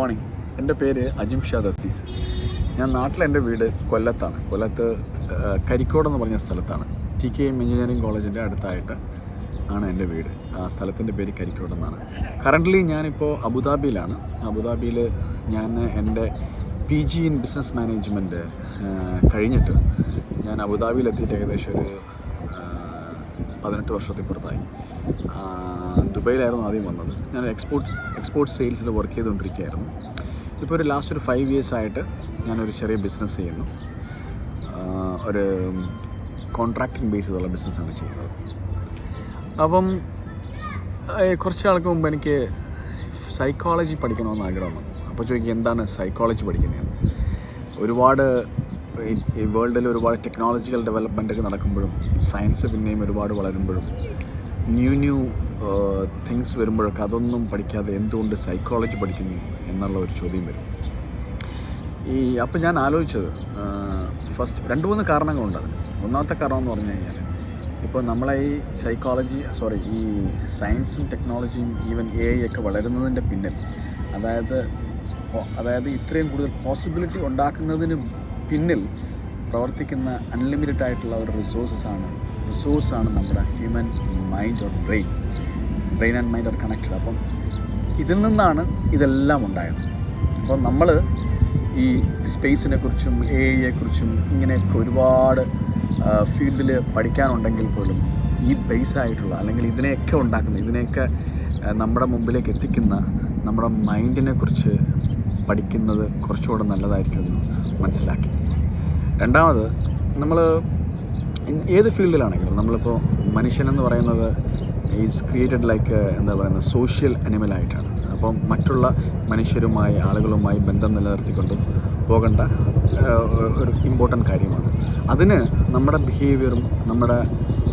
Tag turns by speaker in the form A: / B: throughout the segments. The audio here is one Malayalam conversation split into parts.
A: മോർണിംഗ് എന്റെ പേര് അജിം ഷാദ് അസീസ്. ഞാൻ നാട്ടിൽ എന്റെ വീട് കൊല്ലത്താണ്. കൊല്ലത്ത് കരിക്കോട് എന്ന് പറഞ്ഞ സ്ഥലത്താണ്. ടി കെ എം എഞ്ചിനീയറിംഗ് കോളേജിന്റെ അടുത്തായിട്ട് ആണ് എന്റെ വീട്. ആ സ്ഥലത്തിന്റെ പേര് കരിക്കോട് എന്നാണ്. കറന്റ്ലി ഞാനിപ്പോൾ അബുദാബിയിലാണ്. അബുദാബിയിൽ ഞാൻ എന്റെ P G in business management കഴിഞ്ഞിട്ട് ഞാൻ അബുദാബിയിൽ എത്തിയിട്ട് ഏകദേശം ഒരു പതിനെട്ട് വർഷത്തിൽ പുറത്തായി ദുബൈയിലായിരുന്നു ആദ്യം വന്നത്. ഞാൻ എക്സ്പോർട്ട് എക്സ്പോർട്ട് സെയിൽസിൽ വർക്ക് ചെയ്തുകൊണ്ടിരിക്കുകയായിരുന്നു. ഇപ്പോൾ ഒരു ലാസ്റ്റ് ഒരു ഫൈവ് ഇയേഴ്സ് ആയിട്ട് ഞാനൊരു ചെറിയ ബിസിനസ് ചെയ്യുന്നു. ഒരു കോൺട്രാക്റ്റിംഗ് ബേസ് ചെയ്തുള്ള ബിസിനസ്സാണ് ചെയ്യുന്നത്. അപ്പം കുറച്ച് ആൾക്ക് മുമ്പ് എനിക്ക് സൈക്കോളജി പഠിക്കണമെന്ന് ആഗ്രഹം വന്നു അപ്പോൾ ചോദിക്കും എന്താണ് സൈക്കോളജി പഠിക്കുന്നതെന്ന് ഒരുപാട് ഈ വേൾഡിൽ ഒരുപാട് ടെക്നോളജിക്കൽ ഡെവലപ്മെന്റൊക്കെ നടക്കുമ്പോഴും സയൻസ് പിന്നെയും ഒരുപാട് വളരുമ്പോഴും ന്യൂ ന്യൂ തിങ്സ് വരുമ്പോഴൊക്കെ അതൊന്നും പഠിക്കാതെ എന്തുകൊണ്ട് സൈക്കോളജി പഠിക്കുന്നു എന്നുള്ള ഒരു ചോദ്യം വരും. ഈ അപ്പം ഞാൻ ആലോചിച്ചത് ഫസ്റ്റ് രണ്ട് മൂന്ന് കാരണങ്ങളുണ്ട് അതിന്. ഒന്നാമത്തെ കാരണം എന്ന് പറഞ്ഞു കഴിഞ്ഞാൽ ഇപ്പോൾ നമ്മളെ ഈ സൈക്കോളജി സോറി ഈ സയൻസും ടെക്നോളജിയും ഈവൻ എ ഐ ഒക്കെ വളരുന്നതിന്റെ പിന്നിൽ അതായത് അതായത് ഇത്രയും കൂടുതൽ പോസിബിലിറ്റി ഉണ്ടാക്കുന്നതിന് പിന്നിൽ പ്രവർത്തിക്കുന്ന അൺലിമിറ്റഡ് ആയിട്ടുള്ള ഒരു റിസോഴ്സസ് ആണ് റിസോഴ്സാണ് നമ്മുടെ human mind or brain brain and mind are connected അപ്പം ഇതിൽ നിന്നാണ് ഇതെല്ലാം ഉണ്ടായത്. അപ്പോൾ നമ്മൾ ഈ സ്പേസിനെ കുറിച്ചും എ ഐയെ കുറിച്ചും ഇങ്ങനെയൊക്കെ ഒരുപാട് ഫീൽഡിൽ പഠിക്കാനുണ്ടെങ്കിൽ പോലും ഈ ബേസ് ആയിട്ടുള്ള അല്ലെങ്കിൽ ഇതിനെയൊക്കെ ഉണ്ടാക്കുന്ന ഇതിനെയൊക്കെ നമ്മുടെ മുമ്പിലേക്ക് എത്തിക്കുന്ന നമ്മുടെ മൈൻഡിനെ കുറിച്ച് പഠിക്കുന്നത് കുറച്ചുകൂടെ നല്ലതായിരിക്കുമെന്ന് മനസ്സിലാക്കി. രണ്ടാമത് നമ്മൾ ഏത് ഫീൽഡിലാണെങ്കിലും നമ്മളിപ്പോൾ മനുഷ്യനെന്ന് പറയുന്നത് ഈസ് ക്രിയേറ്റഡ് ലൈക്ക് എന്താ പറയുന്നത് സോഷ്യൽ അനിമലായിട്ടാണ് അപ്പം മറ്റുള്ള മനുഷ്യരുമായി ആളുകളുമായി ബന്ധം നിലനിർത്തിക്കൊണ്ട് പോകേണ്ട ഒരു ഇമ്പോർട്ടന്റ് കാര്യമാണ്. അതിന് നമ്മുടെ ബിഹേവിയറും നമ്മുടെ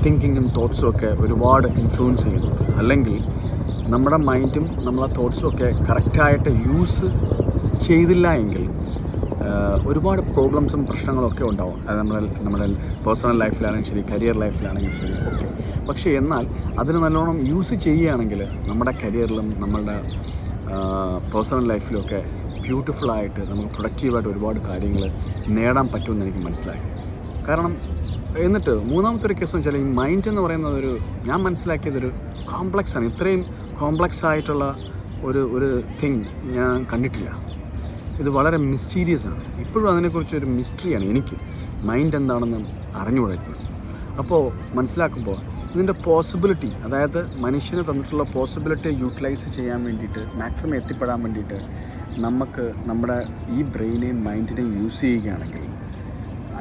A: തിങ്കിങ്ങും തോട്ട്സും ഒക്കെ ഒരുപാട് ഇൻഫ്ലുവൻസ് ചെയ്യുന്നുണ്ട് അല്ലെങ്കിൽ നമ്മുടെ മൈൻഡും നമ്മളെ തോട്ട്സും ഒക്കെ കറക്റ്റായിട്ട് യൂസ് ചെയ്തില്ല എങ്കിൽ ഒരുപാട് പ്രോബ്ലംസും പ്രശ്നങ്ങളും ഒക്കെ ഉണ്ടാവും. അത് നമ്മുടെ നമ്മുടെ പേഴ്സണൽ ലൈഫിലാണെങ്കിലും ശരി കരിയർ ലൈഫിലാണെങ്കിലും ശരി ഓക്കെ പക്ഷേ എന്നാൽ അതിന് നല്ലോണം യൂസ് ചെയ്യുകയാണെങ്കിൽ നമ്മുടെ കരിയറിലും നമ്മളുടെ പേഴ്സണൽ ബ്യൂട്ടിഫുൾ ബ്യൂട്ടിഫുള്ളായിട്ട് നമുക്ക് പ്രൊഡക്റ്റീവായിട്ട് ഒരുപാട് കാര്യങ്ങൾ നേടാൻ പറ്റുമെന്ന് എനിക്ക് മനസ്സിലായി. കാരണം എന്നിട്ട് മൂന്നാമത്തെ ഒരു കേസ് വെച്ചാൽ ഈ മൈൻഡ് എന്ന് പറയുന്നത് ഒരു ഞാൻ മനസ്സിലാക്കിയതൊരു കോംപ്ലക്സ് ആണ്. ഇത്രയും കോംപ്ലക്സ് ആയിട്ടുള്ള ഒരു ഒരു തിങ് ഞാൻ കണ്ടിട്ടില്ല. ഇത് വളരെ മിസ്റ്റീരിയസ് ആണ്. ഇപ്പോഴും അതിനെക്കുറിച്ച് ഒരു മിസ്റ്ററിയാണ് എനിക്ക്. മൈൻഡ് എന്താണെന്ന് അറിഞ്ഞുകൂടാ ഇപ്പോഴും. അപ്പോൾ മനസ്സിലാക്കുമ്പോൾ ഇതിന്റെ പോസിബിലിറ്റി അതായത് മനുഷ്യന് തന്നിട്ടുള്ള പോസിബിലിറ്റി യൂട്ടിലൈസ് ചെയ്യാൻ വേണ്ടിയിട്ട് മാക്സിമം എത്തിപ്പെടാൻ വേണ്ടിയിട്ട് നമുക്ക് നമ്മുടെ ഈ ബ്രെയിനെയും മൈൻഡിനെയും യൂസ് ചെയ്യുകയാണെങ്കിൽ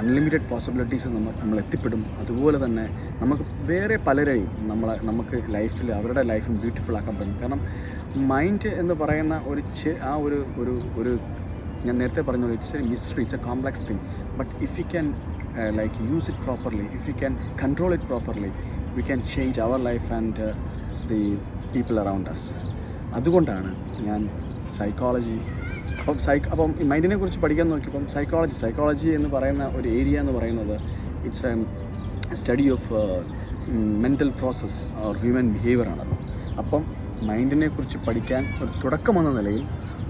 A: അൺലിമിറ്റഡ് പോസിബിലിറ്റീസ് നമ്മൾ നമ്മൾ എത്തിപ്പെടും. അതുപോലെ തന്നെ നമുക്ക് വേറെ പലരെയും നമ്മളെ നമുക്ക് ലൈഫിൽ അവരുടെ ലൈഫും ബ്യൂട്ടിഫുൾ ആക്കാൻ പറ്റും. കാരണം മൈൻഡ് എന്ന് പറയുന്ന ഒരു ആ ഒരു ഒരു ഒരു ഞാൻ നേരത്തെ പറഞ്ഞു it's a mystery it's a complex thing but if you can like use it properly if you can control it properly we can change our life and the people around us അതുകൊണ്ടാണ് ഞാൻ സൈക്കോളജി അപ്പം സൈക്ക് അപ്പം ഈ മൈൻഡിനെ കുറിച്ച് പഠിക്കാൻ നോക്കിയപ്പം സൈക്കോളജി സൈക്കോളജി എന്ന് പറയുന്ന ഒരു ഏരിയ എന്ന് പറയുന്നത് it's a study of mental process or human behaviour ആണല്ലോ അപ്പം മൈൻഡിനെ കുറിച്ച് പഠിക്കാൻ ഒരു തുടക്കമെന്ന നിലയിൽ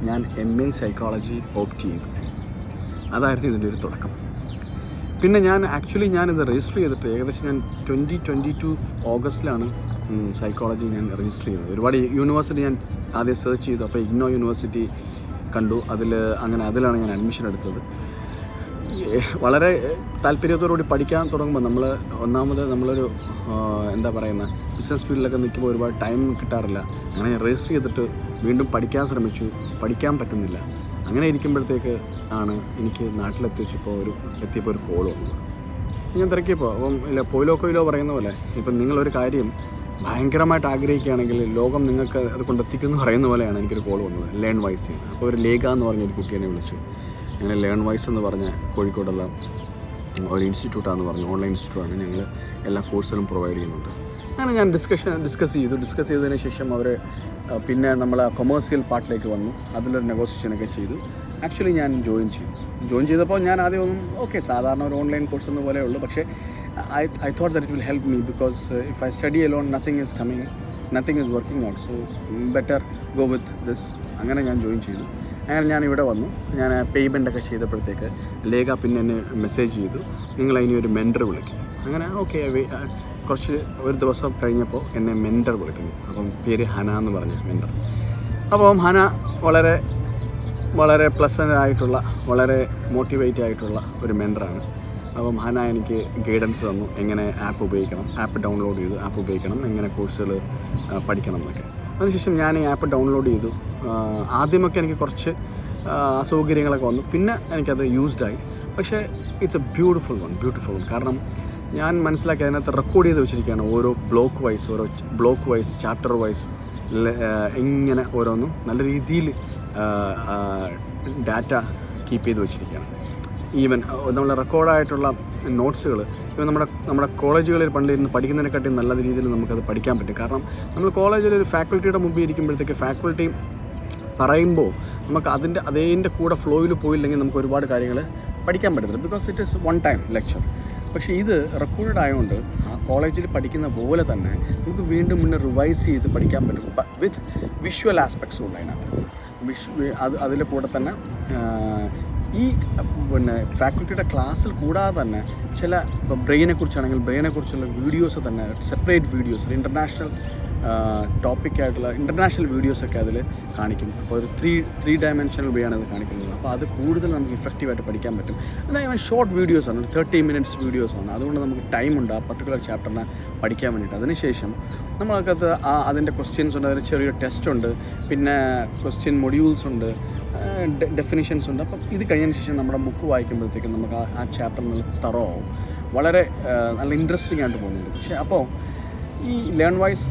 A: ഞാൻ എം എ സൈക്കോളജി ഓപ്റ്റ് ചെയ്തു. അതായിരുന്നു ഇതിന്റെ ഒരു തുടക്കം. പിന്നെ ഞാൻ ആക്ച്വലി ഞാനിത് രജിസ്റ്റർ ചെയ്തിട്ട് ഏകദേശം ഞാൻ ട്വന്റി ട്വന്റി ടു ഓഗസ്റ്റിലാണ് സൈക്കോളജി ഞാൻ രജിസ്റ്റർ ചെയ്തത്. ഒരുപാട് യൂണിവേഴ്സിറ്റി ഞാൻ ആദ്യം സെർച്ച് ചെയ്തു. അപ്പോൾ ഇഗ്നോ യൂണിവേഴ്സിറ്റി കണ്ടു. അതിൽ അങ്ങനെ അതിലാണ് ഞാൻ അഡ്മിഷൻ എടുത്തത്. വളരെ താല്പര്യത്തോടുകൂടി പഠിക്കാൻ തുടങ്ങുമ്പോൾ നമ്മൾ ഒന്നാമത് നമ്മളൊരു എന്താ പറയുന്ന ബിസിനസ് ഫീൽഡിലൊക്കെ നിൽക്കുമ്പോൾ ഒരുപാട് ടൈം കിട്ടാറില്ല. അങ്ങനെ രജിസ്റ്റർ ചെയ്തിട്ട് വീണ്ടും പഠിക്കാൻ ശ്രമിച്ചു. പഠിക്കാൻ പറ്റുന്നില്ല. അങ്ങനെ ഇരിക്കുമ്പോഴത്തേക്ക് ആണ് എനിക്ക് നാട്ടിലെത്തിച്ചപ്പോൾ ഒരു എത്തിയപ്പോൾ ഒരു കോൾ വന്നത്. ഞാൻ തിരക്കിയപ്പോൾ അപ്പം ഇല്ല പോയിലോ കൊയിലോ പറയുന്ന പോലെ ഇപ്പം നിങ്ങളൊരു കാര്യം ഭയങ്കരമായിട്ട് ആഗ്രഹിക്കുകയാണെങ്കിൽ ലോകം നിങ്ങൾക്ക് അത് കൊണ്ടെത്തിക്കുന്നു പറയുന്ന പോലെയാണ് എനിക്കൊരു കോൾ വന്നത് ലേൺ വൈസ് അപ്പോൾ ഒരു ലേഖ എന്ന് പറഞ്ഞൊരു കുട്ടിയെ വിളിച്ചു. അങ്ങനെ ലേൺ വൈസ് എന്ന് പറഞ്ഞ കോഴിക്കോടുള്ള ഒരു ഇൻസ്റ്റിറ്റ്യൂട്ടാന്ന് പറഞ്ഞു. ഓൺലൈൻ ഇൻസ്റ്റിറ്റ്യൂട്ടാണ്. ഞങ്ങൾ എല്ലാ കോഴ്സുകളും പ്രൊവൈഡ് ചെയ്യുന്നുണ്ട്. അങ്ങനെ ഞാൻ ഡിസ്കഷൻ ഡിസ്കസ് ചെയ്തു. ഡിസ്കസ് ചെയ്തതിന് ശേഷം അവർ പിന്നെ നമ്മൾ കൊമേഴ്സ്യൽ പാർട്ടിലേക്ക് വന്നു. അതിലൊരു നെഗോസിയേഷനൊക്കെ ചെയ്തു. ആക്ച്വലി ഞാൻ ജോയിൻ ചെയ്തു. ജോയിൻ ചെയ്തപ്പോൾ ഞാൻ ആദ്യം ഒന്നും ഓക്കെ സാധാരണ ഒരു ഓൺലൈൻ കോഴ്സ് എന്ന പോലെ ഉള്ളൂ. പക്ഷേ I I thought that will help me because if I study alone nothing is coming nothing is working out so better go with this അങ്ങനെ ഞാൻ ജോയിൻ ചെയ്തു. അങ്ങനെ ഞാൻ ഇവിടെ വന്നു. ഞാൻ പേയ്മെന്റ് ഒക്കെ ചെയ്തപ്പോഴത്തേക്ക് ലേഖ പിന്നെ എന്നെ മെസ്സേജ് ചെയ്തു. നിങ്ങൾ ഇനി ഒരു മെന്റർ വിളിക്കും. അങ്ങനെ ഓക്കെ കുറച്ച് ഒരു ദിവസം കഴിഞ്ഞപ്പോൾ എന്നെ മെന്റർ വിളിക്കുന്നു. അപ്പം പേര് ഹന എന്ന് പറഞ്ഞ മെന്റർ അപ്പം ഹന വളരെ വളരെ പ്ലസന്റ് ആയിട്ടുള്ള വളരെ മോട്ടിവേറ്റ് ആയിട്ടുള്ള ഒരു മെന്ററാണ് അപ്പം ഹന എനിക്ക് ഗൈഡൻസ് തന്നു. എങ്ങനെ ആപ്പ് ഉപയോഗിക്കണം ആപ്പ് ഡൗൺലോഡ് ചെയ്ത് ആപ്പ് ഉപയോഗിക്കണം എങ്ങനെ കോഴ്സുകൾ പഠിക്കണം എന്നൊക്കെ. അതിനുശേഷം ഞാൻ ഈ ആപ്പ് ഡൗൺലോഡ് ചെയ്തു. ആദ്യമൊക്കെ എനിക്ക് കുറച്ച് അസൗകര്യങ്ങളൊക്കെ വന്നു. പിന്നെ എനിക്കത് യൂസ്ഡായി പക്ഷേ it's a beautiful one beautiful one കാരണം ഞാൻ മനസ്സിലാക്കി അതിനകത്ത് റെക്കോർഡ് ചെയ്ത് വെച്ചിരിക്കുകയാണ് ഓരോ ബ്ലോക്ക് വൈസ് ഓരോ ബ്ലോക്ക് വൈസ് ചാപ്റ്റർ വൈസ് ഇങ്ങനെ ഓരോന്നും നല്ല രീതിയിൽ ഡാറ്റ കീപ്പ് ചെയ്ത് വെച്ചിരിക്കുകയാണ്. ഈവൻ നമ്മുടെ റെക്കോർഡായിട്ടുള്ള നോട്ട്സുകൾ ഇവൻ നമ്മുടെ നമ്മുടെ കോളേജുകളിൽ പണ്ടിരുന്ന് പഠിക്കുന്നതിനെക്കാട്ടിയും പഠിക്കുന്നതിനെക്കാട്ടി നല്ല രീതിയിൽ നമുക്കത് പഠിക്കാൻ പറ്റും. കാരണം നമ്മൾ കോളേജിൽ ഒരു ഫാക്കൽറ്റിയുടെ മുമ്പിൽ ഇരിക്കുമ്പോഴത്തേക്ക് ഫാക്കൽറ്റി പറയുമ്പോൾ നമുക്ക് അതിന്റെ അതേന്റെ കൂടെ ഫ്ലോയിൽ പോയില്ലെങ്കിൽ നമുക്ക് ഒരുപാട് കാര്യങ്ങൾ പഠിക്കാൻ പറ്റത്തില്ല. Because it is one time lecture പക്ഷേ ഇത് റെക്കോർഡ് ആയതുകൊണ്ട് ആ കോളേജിൽ പഠിക്കുന്ന പോലെ തന്നെ നമുക്ക് വീണ്ടും മുന്നേ റിവൈസ് ചെയ്ത് പഠിക്കാൻ പറ്റും. വിത്ത് വിഷ്വൽ ആസ്പെക്ട്സും ഉണ്ട് അതിനകത്ത്. വിഷ് അത് അതിന്റെ കൂടെ തന്നെ ഈ പിന്നെ ഫാക്കൽറ്റിയുടെ ക്ലാസ്സിൽ കൂടാതെ തന്നെ ചില ഇപ്പോൾ ബ്രെയിനെ കുറിച്ചാണെങ്കിൽ ബ്രെയിനെ കുറിച്ചുള്ള വീഡിയോസ് തന്നെ സെപ്പറേറ്റ് വീഡിയോസ് ഇന്റർനാഷണൽ ടോപ്പിക്കായിട്ടുള്ള ഇന്റർനാഷണൽ വീഡിയോസൊക്കെ അതിൽ കാണിക്കും. അപ്പോൾ ഒരു ത്രീ ത്രീ ഡയമെൻഷണൽ വേ ആണ് അത് കാണിക്കുന്നത്. അപ്പോൾ അത് കൂടുതൽ നമുക്ക് ഇഫക്റ്റീവായിട്ട് പഠിക്കാൻ പറ്റും. എന്നാൽ ഷോർട്ട് വീഡിയോസാണ് ഒരു തേർട്ടി മിനിറ്റ്സ് വീഡിയോസാണ് അതുകൊണ്ട് നമുക്ക് ടൈമുണ്ട് ആ പർട്ടിക്കുലർ ചാപ്റ്ററിനെ പഠിക്കാൻ വേണ്ടിയിട്ട്. അതിനുശേഷം നമ്മൾക്കത് ആ അതിന്റെ ക്വസ്റ്റ്യൻസ് ഉണ്ട് അതിന് ചെറിയൊരു ടെസ്റ്റ് ഉണ്ട്. പിന്നെ ക്വസ്റ്റ്യൻ മൊഡ്യൂൾസ് ഉണ്ട്. ഡെഫിനിഷൻസ് ഉണ്ട്. അപ്പം ഇത് കഴിഞ്ഞതിന് ശേഷം നമ്മുടെ ബുക്ക് വായിക്കുമ്പോഴത്തേക്കും നമുക്ക് ആ ചാപ്റ്റർ നല്ല തറോ വളരെ നല്ല ഇൻട്രസ്റ്റിംഗ് ആയിട്ട് പോകുന്നുണ്ട് പക്ഷേ അപ്പോൾ ഈ ലേൺ വൈസ്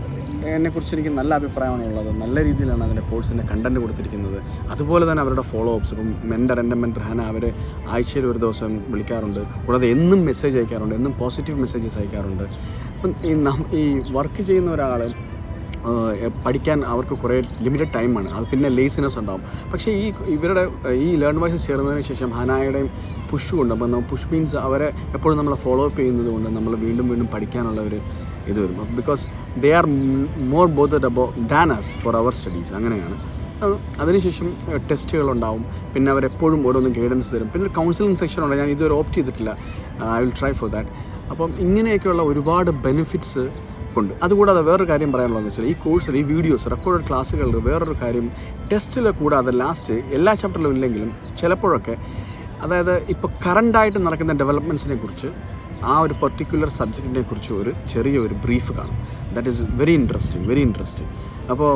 A: എന്നെക്കുറിച്ച് എനിക്ക് നല്ല അഭിപ്രായമാണ് ഉള്ളത്. നല്ല രീതിയിലാണ് അതിന്റെ കോഴ്സിന്റെ കണ്ടന്റ് കൊടുത്തിരിക്കുന്നത്. അതുപോലെ തന്നെ അവരുടെ ഫോളോ അപ്സ് ഇപ്പം മെന്റർ എന്റെ മെന്റർ ഹന അവർ ആഴ്ചയിൽ ഒരു ദിവസം വിളിക്കാറുണ്ട്. കൂടാതെ എന്നും മെസ്സേജ് അയക്കാറുണ്ട്. എന്നും പോസിറ്റീവ് മെസ്സേജസ് അയക്കാറുണ്ട്. അപ്പം ഈ ഈ വർക്ക് ചെയ്യുന്ന ഒരാൾ പഠിക്കാൻ അവർക്ക് കുറേ ലിമിറ്റഡ് ടൈമാണ് അത് പിന്നെ ലേസിനെസ് ഉണ്ടാവും. പക്ഷേ ഈ ഇവരുടെ ഈ ലേൺ വൈസസ് ചേർന്നതിന് ശേഷം ഹനായുടെയും പുഷ് കൊണ്ട് അപ്പം നമ്മൾ പുഷ് മീൻസ് അവരെ എപ്പോഴും നമ്മളെ ഫോളോ അപ്പ് ചെയ്യുന്നത് കൊണ്ട് നമ്മൾ വീണ്ടും വീണ്ടും പഠിക്കാനുള്ള ഒരു ഇത് വരും because they are more bothered about than us for our studies അങ്ങനെയാണ്. അതിനുശേഷം ടെസ്റ്റുകൾ ഉണ്ടാവും പിന്നെ അവരെപ്പോഴും ഓരോന്നും ഗൈഡൻസ് തരും. പിന്നെ കൗൺസിലിംഗ് സെക്ഷൻ ഉണ്ട്. ഞാൻ ഇതുവരെ ഓപ്റ്റ് ചെയ്തിട്ടില്ല. I will try for that അപ്പം ഇങ്ങനെയൊക്കെയുള്ള ഒരുപാട് ബെനിഫിറ്റ്സ് ഉണ്ട്. അതുകൂടാതെ വേറൊരു കാര്യം പറയാനുള്ളതെന്ന് വെച്ചാൽ ഈ കോഴ്സിൽ ഈ വീഡിയോസ് റെക്കോർഡഡ് ക്ലാസ്സുകളിൽ വേറൊരു കാര്യം ടെസ്റ്റിൽ കൂടാതെ ലാസ്റ്റ് എല്ലാ ചാപ്റ്ററിലും ഇല്ലെങ്കിലും ചിലപ്പോഴൊക്കെ അതായത് ഇപ്പോൾ കറണ്ടായിട്ട് നടക്കുന്ന ഡെവലപ്മെന്റ്സിനെ കുറിച്ച് ആ ഒരു പെർട്ടിക്കുലർ സബ്ജക്റ്റിനെ കുറിച്ച് ഒരു ചെറിയ ഒരു ബ്രീഫ് കാണും. That is very interesting very interesting അപ്പോൾ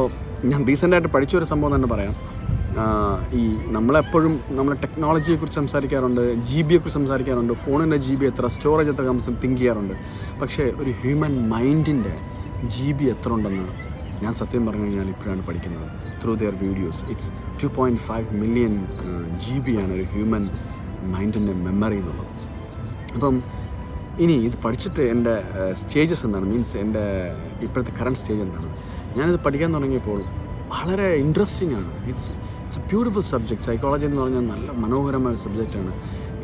A: ഞാൻ റീസെന്റായിട്ട് പഠിച്ച ഒരു സംഭവം തന്നെ പറയാം. ഈ നമ്മളെപ്പോഴും നമ്മൾ ടെക്നോളജിയെക്കുറിച്ച് സംസാരിക്കാറുണ്ട് ജി ബിയെക്കുറിച്ച് സംസാരിക്കാറുണ്ട് ഫോണിന്റെ ജി ബി എത്ര സ്റ്റോറേജ് എത്ര തിങ്ക് ചെയ്യാറുണ്ട്. പക്ഷേ ഒരു ഹ്യൂമൻ മൈൻഡിന്റെ ജി ബി എത്ര ഉണ്ടെന്ന് ഞാൻ സത്യം പറഞ്ഞു കഴിഞ്ഞാൽ ഇപ്പോഴാണ് പഠിക്കുന്നത്. Through their videos it's two point five million G B ആണ് ഒരു ഹ്യൂമൻ മൈൻഡിന്റെ മെമ്മറി എന്നുള്ളത്. അപ്പം ഇനി ഇത് പഠിച്ചിട്ട് എന്റെ സ്റ്റേജസ് എന്താണ്? മീൻസ് എന്റെ ഇപ്പോഴത്തെ കറണ്ട് സ്റ്റേജ് എന്താണ്? ഞാനിത് പഠിക്കാൻ തുടങ്ങിയപ്പോൾ വളരെ ഇൻട്രസ്റ്റിംഗ് ആണ്. It's it's beautiful subject psychology എന്ന് പറഞ്ഞാൽ നല്ല മനോഹരമായ ഒരു സബ്ജക്റ്റാണ്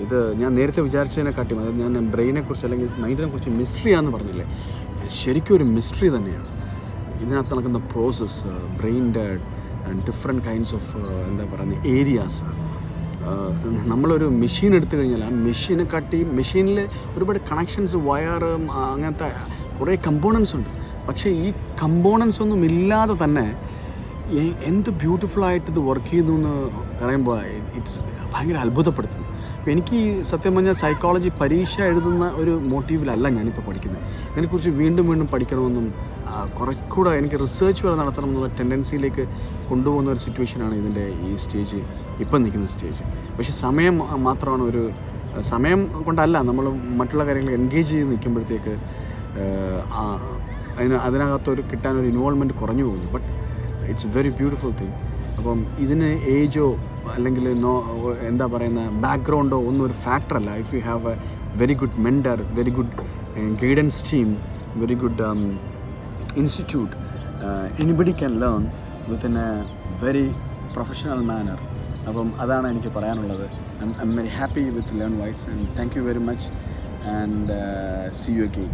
A: ഇത് ഞാൻ നേരത്തെ വിചാരിച്ചതിനെക്കാട്ടിയും അതായത് ഞാൻ ബ്രെയിനെക്കുറിച്ച് അല്ലെങ്കിൽ മൈൻഡിനെ കുറിച്ച് മിസ്റ്ററി ആണെന്ന് പറഞ്ഞില്ലേ? ശരിക്കും ഒരു മിസ്റ്ററി തന്നെയാണ്. ഇതിനകത്ത് നടക്കുന്ന പ്രോസസ്സ് ബ്രെയിന്റെ ഡിഫറെന്റ് കൈൻഡ്സ് ഓഫ് എന്താ പറയുന്നത് ഏരിയാസ് നമ്മളൊരു മെഷീൻ എടുത്തു കഴിഞ്ഞാൽ ആ മെഷീനെ കാട്ടി മെഷീനിൽ ഒരുപാട് കണക്ഷൻസ് വയറ് അങ്ങനത്തെ കുറേ കമ്പോണൻസ് ഉണ്ട്. പക്ഷേ ഈ കമ്പോണൻസ് ഒന്നും ഇല്ലാതെ തന്നെ എന്ത് ആയിട്ട് ഇത് വർക്ക് ചെയ്യുന്നു എന്ന് പറയുമ്പോൾ ഇറ്റ്സ് ഭയങ്കര അത്ഭുതപ്പെടുത്തുന്നു. എനിക്ക് സത്യം പറഞ്ഞാൽ സൈക്കോളജി പരീക്ഷ എഴുതുന്ന ഒരു മോട്ടീവിലല്ല ഞാനിപ്പോൾ പഠിക്കുന്നത് ഇതിനെക്കുറിച്ച് വീണ്ടും വീണ്ടും പഠിക്കണമെന്നും കുറച്ചുകൂടെ എനിക്ക് റിസർച്ച് വരെ നടത്തണം എന്നുള്ള ടെൻഡൻസിയിലേക്ക് കൊണ്ടുപോകുന്ന ഒരു സിറ്റുവേഷനാണ് ഇതിന്റെ ഈ സ്റ്റേജ് ഇപ്പം നിൽക്കുന്ന സ്റ്റേജ് പക്ഷേ സമയം മാത്രമാണ് ഒരു സമയം കൊണ്ടല്ല നമ്മൾ മറ്റുള്ള കാര്യങ്ങൾ എൻഗേജ് ചെയ്ത് നിൽക്കുമ്പോഴത്തേക്ക് അതിന് അതിനകത്തൊരു കിട്ടാനൊരു ഇൻവോൾവ്മെന്റ് കുറഞ്ഞു പോകുന്നു. But it's very beautiful thing അപ്പം ഇതിന് ഏജോ അല്ലെങ്കിൽ നോ എന്താ പറയുന്ന ബാക്ക്ഗ്രൗണ്ടോ ഒന്നും ഒരു ഫാക്ടറല്ല if you have a very good mentor very good guidance team very good institute anybody can learn with in a very professional manner അപ്പം അതാണ് എനിക്ക് പറയാനുള്ളത്. I'm very happy with learn wise and thank you very much and see you again